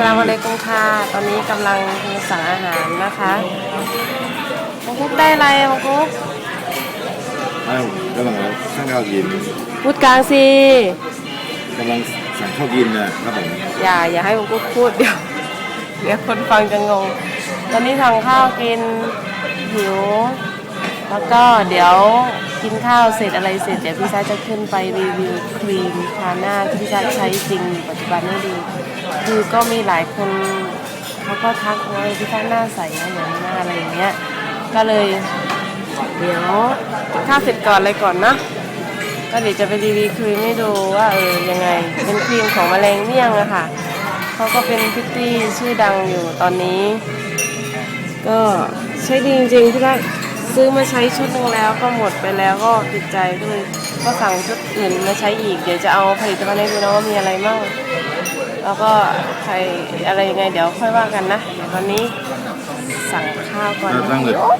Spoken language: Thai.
สลามอะลัยกุมค่ะ ตอนนี้กำลังสั่งอาหารนะคะมังคุกได้อะไรมังคุกอ้าวกำลังสั่งข้าวกินพูดกลางสิกำลังสั่งข้าวกินนะครับผมอย่าอย่าให้มังคุกพูดเดี๋ยวเดี๋ยวคนฟังจะงง ตอนนี้ทางข้าวกินหิวแล้วก็เดี๋ยวกินข้าวเสร็จอะไรเสร็จเดี๋ยวพี่ชายจะขึ้นไปรีวิวครีมทาหน้าที่พี่ชายใช้จริงอยู่ปัจจุบันให้ดู คือก็มีหลายคนเขาก็ทักว่าพี่ชายหน้าใสนะเหมือนหน้าอะไรอย่างเงี้ย ก็เลยเดี๋ยวข้าเสร็จก่อนเลยก่อนนะก็เดี๋ยวจะไปรีวิวครีมให้ดูว่าเออยังไง เป็นครีมของแมลงเมี่ยงอะค่ะเขาก็เป็นพิตตี้ชื่อดังอยู่ตอนนี้ ก็ใช้ดีจริงๆพี่ได้ซื้อมาใช้ชุดหนึงแล้วก็หมดไปแล้วก็ติดใจก็เลยก็สั่งชุดอื่นมาใช้อีก เดี๋ยวจะเอาผลิตภัณฑ์ให้ดูนะว่ามีอะไรบ้าง แล้วก็ใครอะไรยังไงเดี๋ยวค่อยว่ากันนะเดี๋ยววันนี้สั่งข้าวก่อนตั้งเลยโอ๊ะ